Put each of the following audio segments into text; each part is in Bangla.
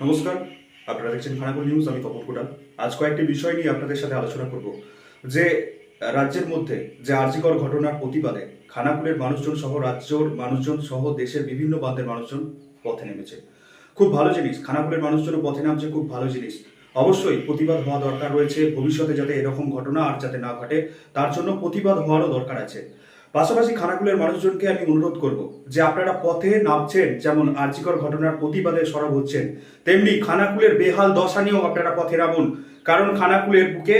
নমস্কার, আপনারা দেখছেন খানাকুল নিউজ, আমি তপন কোটাল আজ কয়েকটি বিষয় নিয়ে আপনাদের সাথে আলোচনা করব। যে রাজ্যের মধ্যে যে আর্যিকর ঘটনার প্রতিবাদে খানাকুলের মানুষজন সহ রাজ্যর মানুষজন সহ দেশের বিভিন্ন বান্ধের মানুষজন পথে নেমেছে। খুব ভালো জিনিস, খানাকুলের মানুষজনও পথে নামছে, খুব ভালো জিনিস। অবশ্যই প্রতিবাদ হওয়া দরকার রয়েছে, ভবিষ্যতে যাতে এরকম ঘটনা আর যাতে না ঘটে, তার জন্য প্রতিবাদ হওয়ারও দরকার আছে। পাশাপাশি খানাকুলের মানুষজনকে আমি অনুরোধ করব যে আপনারা পথে নামছেন, যেমন আর্যিকর ঘটনার প্রতিবাদে সরব হচ্ছেন, তেমনি খানাকুলের বেহাল দশা নিয়েও আপনারা পথে নামুন। কারণ খানাকুলের বুকে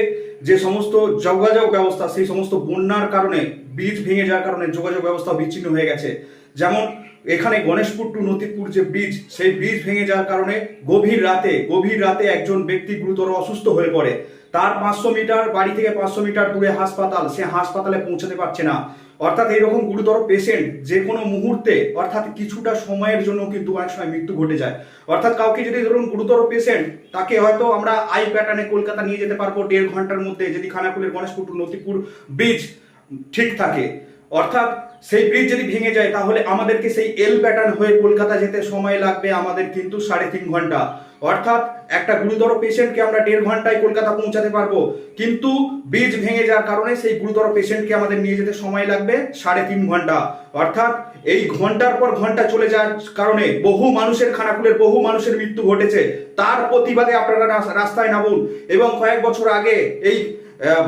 যে সমস্ত যোগাযোগ ব্যবস্থা, সেই সমস্ত বন্যার কারণে, ব্রিজ ভেঙে যাওয়ার কারণে যোগাযোগ ব্যবস্থা বিচ্ছিন্ন হয়ে গেছে। যেমন এখানে গণেশপুর টু নতিপুর যে ব্রিজ, সেই ব্রিজ ভেঙে যাওয়ার কারণে গভীর রাতে গভীর রাতে একজন ব্যক্তি গুরুতর অসুস্থ হয়ে পড়ে। তার পাঁচশো মিটার বাড়ি থেকে পাঁচশো মিটার দূরে হাসপাতাল, সে হাসপাতালে পৌঁছাতে পারছে না। অর্থাৎ এরকম গুরুতর পেশেন্ট যে কোনো মুহূর্তে, অর্থাৎ কিছুটা সময়ের জন্য কিন্তু অনেক সময় মৃত্যু ঘটে যায়। অর্থাৎ কাউকে যদি ধরুন গুরুতর পেশেন্ট তাকে হয়তো আমরা আই প্যাটার্নে কলকাতা নিয়ে যেতে পারব দেড় ঘণ্টার মধ্যে, যদি খানাকুলের গণেশপুর টু নতিপুর ব্রিজ ঠিক থাকে। অর্থাৎ সেই ব্রিজ যদি ভেঙে যায়, তাহলে আমাদেরকে সেই এল প্যাটার্ন হয়ে কলকাতা যেতে সময় লাগবে, আমাদের কিন্তু সাড়ে তিন ঘণ্টা। অর্থাৎ একটা গুরুতর পেশেন্টকে আমরা দেড় ঘন্টায় কলকাতা পৌঁছাতে পারব। কিন্তু ব্রিজ ভেঙে যাওয়ার কারণে সেই গুরুতর পেশেন্টকে আমাদের নিয়ে যেতে সময় লাগবে সাড়ে তিন ঘণ্টা। অর্থাৎ এই ঘণ্টার পর ঘণ্টা চলে যাওয়ার কারণে বহু মানুষের খানাকুলের বহু মানুষের মৃত্যু ঘটেছে। তার প্রতিবাদে আপনারা রাস- রাস্তায় নামুন এবং কয়েক বছর আগে এই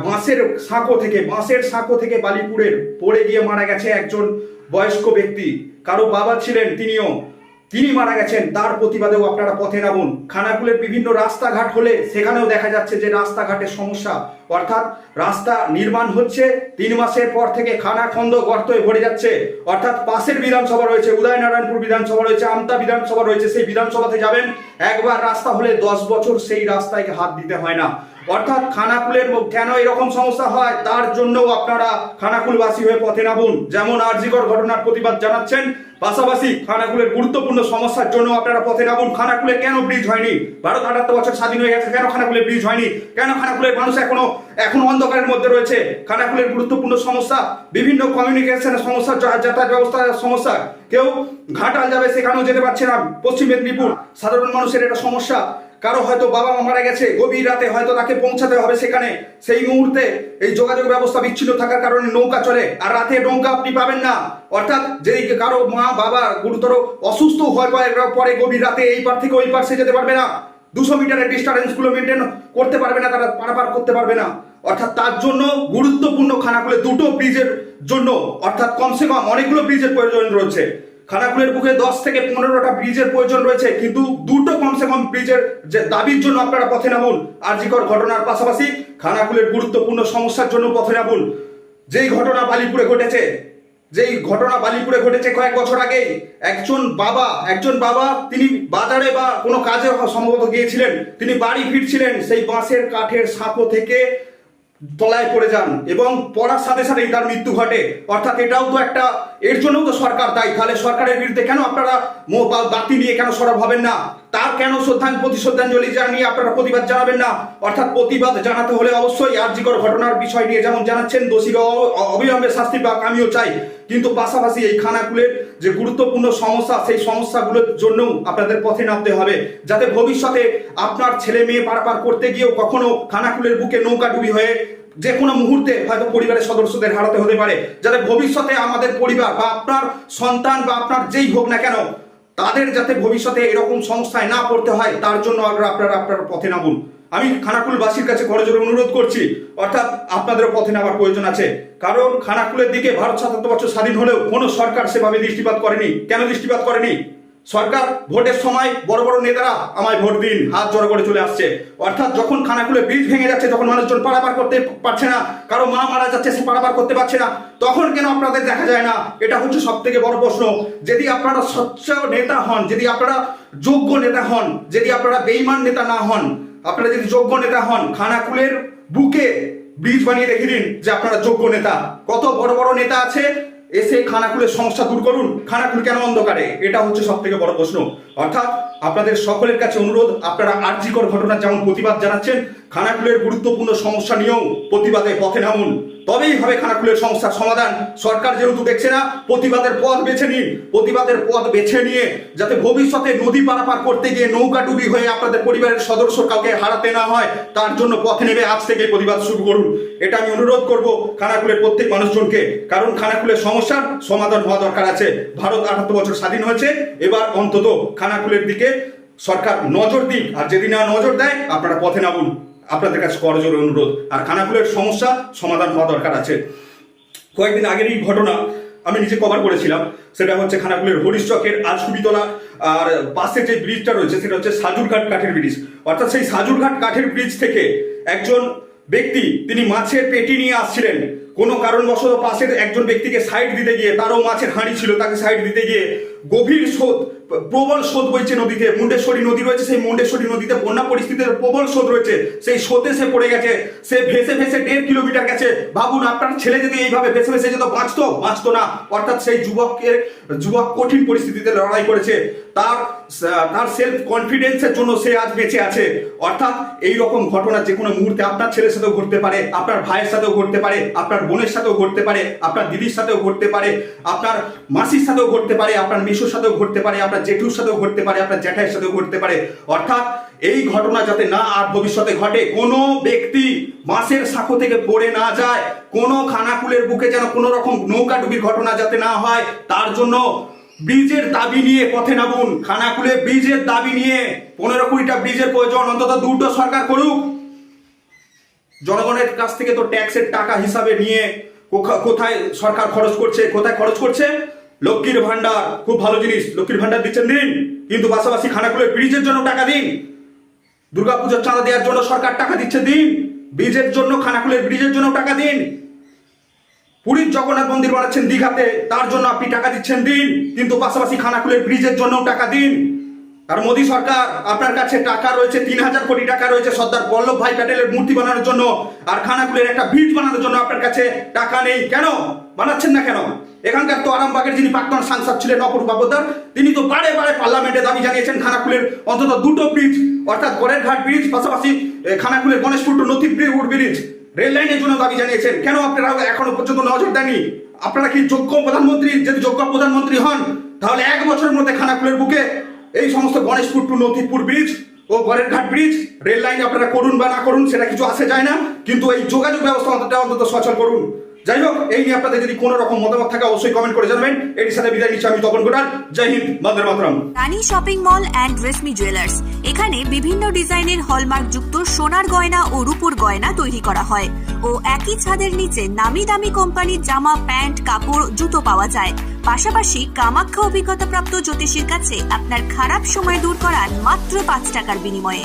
বাঁশের সাঁকো থেকে, বাঁশের সাঁকো থেকে বালিপুরের পড়ে গিয়ে মারা গেছে একজন বয়স্ক ব্যক্তি। কারও বাবা ছিলেন তিনিও। তিনি মারা গেছেন, তার প্রতিবাদেও আপনারা পথে নামুন। খানাকুলের বিভিন্ন রাস্তাঘাট হলে সেখানেও দেখা যাচ্ছে যে রাস্তাঘাটের সমস্যা। অর্থাৎ রাস্তা নির্মাণ হচ্ছে, তিন মাসের পর থেকে খানাখন্দ গর্তয়ে ভরে যাচ্ছে। অর্থাৎ পাশের বিধানসভা রয়েছে, উদয়নারায়ণপুর বিধানসভা রয়েছে, আমতা বিধানসভা রয়েছে, সেই বিধানসভাতে যাবেন। একবার রাস্তা হলে দশ বছর সেই রাস্তায় হাত দিতে হয় না। অর্থাৎ খানাকুলের কেন এরকম সমস্যা হয়? তার জন্যও আপনারা খানাকুলবাসী হয়ে পথে নামুন। যেমন আরজিকর ঘটনার প্রতিবাদ জানাচ্ছেন, পাশাপাশি খানাকুলের গুরুত্বপূর্ণ সমস্যার জন্য আপনারা পথে নামুন। খানাকুলে কেন ব্রিজ হয়নি? ভারত আটাত্তর বছর স্বাধীন হয়ে গেছে, কেন খানাকুলে ব্রিজ হয়নি? কেন খানাকুলের মানুষ এখনও, এখন অন্ধকারের মধ্যে রয়েছে? খানাকুলের গুরুত্বপূর্ণ সমস্যা, বিভিন্ন কমিউনিকেশনের সমস্যা যাতায়াত ব্যবস্থার সমস্যা। কেউ ঘাটাল যাবে, সেখানেও যেতে পারছে না। পশ্চিম মেদিনীপুর, সাধারণ মানুষের এটা সমস্যা। কারও হয়তো বাবা মা মারা গেছে, গভীর রাতে হয়তো তাকে পৌঁছাতে হবে সেখানে। সেই মুহূর্তে এই যোগাযোগ ব্যবস্থা বিচ্ছিন্ন থাকার কারণে নৌকা চলে, আর রাতে নৌকা আপনি পাবেন না। অর্থাৎ যদি কারও মা, বাবা গুরুতর অসুস্থ হয়ে পড়ে পরে গভীর রাতে এই পার থেকে ওই পার সে যেতে পারবে না। দুশো মিটারের ডিস্টারেন্সগুলো মেনটেন করতে পারবে না, তারা পারাপার করতে পারবে না। অর্থাৎ তার জন্য গুরুত্বপূর্ণ খানাকুলে দুটো ব্রিজের জন্য। অর্থাৎ কমসে কম অনেকগুলো ব্রিজের প্রয়োজন রয়েছে। খানাকুলের বুকে দশ থেকে পনেরোটা ব্রিজের প্রয়োজন রয়েছে, কিন্তু দুটো কমসে কম ব্রিজের যে দাবির জন্য আপনারা পথে নামুন। আরজিকর ঘটনার পাশাপাশি খানাকুলের গুরুত্বপূর্ণ সমস্যার জন্য পথে নামুন। যেই ঘটনা বালিপুরে ঘটেছে, যেই ঘটনা বালিপুরে ঘটেছে কয়েক বছর আগে একজন বাবা একজন বাবা, তিনি বাজারে বা কোনো কাজে সম্ভবত গিয়েছিলেন। তিনি বাড়ি ফিরছিলেন সেই বাঁশের কাঠের সাঁকো থেকে তলায় পড়ে যান এবং পড়ার সাথে সাথেই তার মৃত্যু ঘটে। অর্থাৎ এটাও তো একটা এর জন্যও তো সরকার দায়ী। তাহলে সরকারের বিরুদ্ধে কেন আপনারা বাতি নিয়ে কেন সরব হবেন না? তার কেন শ্রদ্ধান প্রতি শ্রদ্ধাঞ্জলি জানিয়ে আপনারা প্রতিবাদ জানাবেন না? অর্থাৎ প্রতিবাদ জানাতে হলে অবশ্যই আর্যিকর ঘটনার বিষয় নিয়ে যেমন জানাচ্ছেন দোষীরা অবিলম্বে শাস্তি পাক আমিও চাই। কিন্তু পাশাপাশি এই খানাকুলের যে গুরুত্বপূর্ণ সমস্যা, সেই সমস্যাগুলোর জন্যও আপনাদের পথে নামতে হবে। যাতে ভবিষ্যতে আপনার ছেলে মেয়ে পারাপার করতে গিয়েও কখনো খানাকুলের বুকে নৌকা ডুবি হয়ে যে কোনো মুহূর্তে হয়তো পরিবারের সদস্যদের হারাতে হতে পারে। যাতে ভবিষ্যতে আমাদের পরিবার বা আপনার সন্তান বা আপনার যেই হোক না কেন, তাদের যাতে ভবিষ্যতে এরকম সংস্থায় না পড়তে হয়, তার জন্য আপনারা আপনারা, আপনার পথে নামুন। আমি খানাকুলবাসীর কাছে করজোরে অনুরোধ করছি, অর্থাৎ আপনাদেরও পথে নামার প্রয়োজন আছে। কারণ খানাকুলের দিকে ভারত সাতাত্তর বছর স্বাধীন হলেও কোনো সরকার সেভাবে দৃষ্টিপাত করেনি। কেন দৃষ্টিপাত করেনি? সরকার ভোটের সময় বড় বড় নেতারা আমায় ভোট দিন, হাত জড়ো করে চলে আসছে। অর্থাৎ যখন খানা খানাকুলে ব্রিজ ভেঙে যাচ্ছে, যখন মানুষজন পারাপার করতে পারছে না, কারও মা মারা যাচ্ছে, সে পারাপার করতে পারছে না, তখন কেন আপনাদের দেখা যায় না? এটা হচ্ছে সব থেকে বড় প্রশ্ন। যদি আপনারা স্বচ্ছ নেতা হন, যদি আপনারা যোগ্য নেতা হন, যদি আপনারা বেইমান নেতা না হন, আপনারা যদি যোগ্য নেতা হন খানাকুলের বুকে ব্রিজ বানিয়ে রেখে দিন যে আপনারা যোগ্য নেতা। কত বড় বড় নেতা আছে এসে খানাকুলের সমস্যা দূর করুন। খানাকুল কেন অন্ধকারে? এটা হচ্ছে সব থেকে বড় প্রশ্ন। অর্থাৎ আপনাদের সকলের কাছে অনুরোধ, আপনারা আর্যিকর ঘটনার যেমন প্রতিবাদ জানাচ্ছেন, খানাকুলের গুরুত্বপূর্ণ সমস্যা নিয়েও প্রতিবাদে পথে নামুন। তবেই হবে খানাকুলের সমস্যার সমাধান। সরকার যেহেতু দেখছে না, প্রতিবাদের পথ বেছে নিন। প্রতিবাদের পথ বেছে নিয়ে যাতে ভবিষ্যতে নদী পারাপার করতে গিয়ে নৌকা ডুবি হয়ে আপনাদের পরিবারের সদস্য কাউকে হারাতে না হয়, তার জন্য পথে নেমে আজ থেকে প্রতিবাদ শুরু করুন। এটা আমি অনুরোধ করব খানাকুলের প্রত্যেক মানুষজনকে, কারণ খানাকুলের সমস্যার সমাধান হওয়া দরকার আছে। ভারত আটাত্তর বছর স্বাধীন হয়েছে, এবার অন্তত খানাকুলের দিকে সরকার নজর দিন আর যদি না নজর দেয়, আপনারা পথে নামুন। আপনাদের কাছে করজোর অনুরোধ। আর খানাকুলের সমস্যা সমাধান হওয়া দরকার আছে। কয়েকদিন আগের এই ঘটনা আমি নিজে কভার করেছিলাম। সেটা হচ্ছে খানাকুলের হরিশচকের আজকুবিতলা আর পাশে যে ব্রিজটা রয়েছে, সেটা হচ্ছে সাজুরঘাট কাঠের ব্রিজ অর্থাৎ সেই সাজুরঘাট কাঠের ব্রিজ থেকে একজন ব্যক্তি, তিনি মাছের পেটি নিয়ে আসছিলেন। কোনো কারণবশত পাশের একজন ব্যক্তিকে সাইড দিতে গিয়ে, তারও মাছের হাঁড়ি ছিল, তাকে সাইড দিতে গিয়ে গভীর স্রোত প্রবল স্রোত বইছে নদীতে, মুন্ডেশ্বরী নদী রয়েছে, সেই মুন্ডেশ্বরী নদীতে বন্যা পরিস্থিতিতে প্রবল স্রোত রয়েছে, সেই স্রোতে সে পড়ে গেছে, সে ভেসে ভেসে দেড় কিলোমিটার গেছে। ভাবুন আপনার ছেলে যদি এইভাবে ভেসে ভেসে যেত, বাঁচতো? বাঁচতো না। অর্থাৎ সেই যুবকের, যুবক কঠিন পরিস্থিতিতে লড়াই করেছে। তার তার সেলফ কনফিডেন্সের জন্য সে আজ বেঁচে আছে। অর্থাৎ এই রকম ঘটনা যে কোনো মুহূর্তে আপনার ছেলের সাথেও ঘটতে পারে, আপনার ভাইয়ের সাথেও ঘটতে পারে, আপনার বোনের সাথেও ঘটতে পারে, আপনার দিদির সাথেও ঘটতে পারে, আপনার মাসির সাথেও ঘটতে পারে, আপনার মেশুর সাথেও ঘটতে পারে, আপনার জেঠুর সাথেও ঘটতে পারে, আপনার জ্যাঠাইয়ের সাথেও ঘটতে পারে। অর্থাৎ এই ঘটনা যাতে না আর ভবিষ্যতে ঘটে, কোনো ব্যক্তি মাসের সাঁকো থেকে পড়ে না যায়, কোনো খানাকুলের বুকে যেন কোনো রকম নৌকা ডুবির ঘটনা যাতে না হয়, তার জন্য ব্রিজের দাবি নিয়ে পথে নামুন। খানাকুলে ব্রিজের দাবি নিয়ে পনেরো কুড়িটা ব্রিজের প্রয়োজন, অন্তত দুটো সরকার করুক। জনগণের কাছ থেকে তো ট্যাক্সের টাকা হিসাবে নিয়ে কোথায় সরকার খরচ করছে, কোথায় খরচ করছে? লক্ষ্মীর ভান্ডার, খুব ভালো জিনিস। লক্ষ্মীর ভান্ডার দিচ্ছেন দিন, কিন্তু পাশাপাশি খানাকুলের ব্রিজের জন্য টাকা দিন। দুর্গাপুজোর চাঁদা দেওয়ার জন্য সরকার টাকা দিচ্ছে দিন। ব্রিজের জন্য, খানাকুলের ব্রিজের জন্য টাকা দিন। পুরীর জগন্নাথ মন্দির বানাচ্ছেন দীঘাতে, তার জন্য আপনি টাকা দিচ্ছেন দিন, কিন্তু পাশাপাশি খানাকুলের ব্রিজের জন্য টাকা দিন। আর মোদী সরকার, আপনার কাছে টাকা রয়েছে, তিন হাজার কোটি টাকা রয়েছে সর্দার বল্লভ ভাই প্যাটেলের মূর্তি বানানোর জন্য, আর খানাকুলের একটা ব্রিজ বানানোর জন্য আপনার কাছে টাকা নেই। কেন? বানাচ্ছেন না কেন? এখানকার তো আরামবাগের যিনি প্রাক্তন সাংসদ ছিলেন অপরূপ বাবদার, তিনি তো বারে বারে পার্লামেন্টে দাবি জানিয়েছেন খানাকুলের অন্তত দুটো ব্রিজ অর্থাৎ গড়ের ঘাট ব্রিজ পাশাপাশি খানাকুলের Ganeshpur to Nathi bridge rail লাইনের জন্য দাবি জানিয়েছেন। কেন আপনারা এখনও পর্যন্ত নজর দেননি? আপনারা কি যোগ্য প্রধানমন্ত্রী? যদি যোগ্য প্রধানমন্ত্রী হন, তাহলে এক বছরের মধ্যে খানাকুলের বুকে এই সমস্ত গণেশপুর টু নথিপুর ব্রিজ ও গড়ের ঘাট ব্রিজ রেল লাইন আপনারা করুন বা না করুন, সেটা কিছু আসে যায় না। কিন্তু এই যোগাযোগ ব্যবস্থা অন্তত অন্তত সচল করুন। যাই হোক, এই নিয়ে আপনাদের যদি কোনো রকম মতামত থাকে, অবশ্যই কমেন্ট করে জানাবেন। এটির সাথে বিদায় নিচ্ছি আমি তপন গোটাল জয় হিন্দ, বন্দে মাতরম। Rani shopping mall and Reshmi jewellers এখানে বিভিন্ন ডিজাইনের হলমার্ক যুক্ত সোনার গয়না ও রূপোর গয়না তৈরি করা হয়। ও একই ছাদের নিচে নামি দামি কোম্পানির জামা, প্যান্ট, কাপড়, জুতো পাওয়া যায়। পাশাপাশি কামাখ্যা অভিজ্ঞতাপ্রাপ্ত জ্যোতিষীর কাছে আপনার খারাপ সময় দূর করার মাত্র পাঁচ টাকার বিনিময়ে।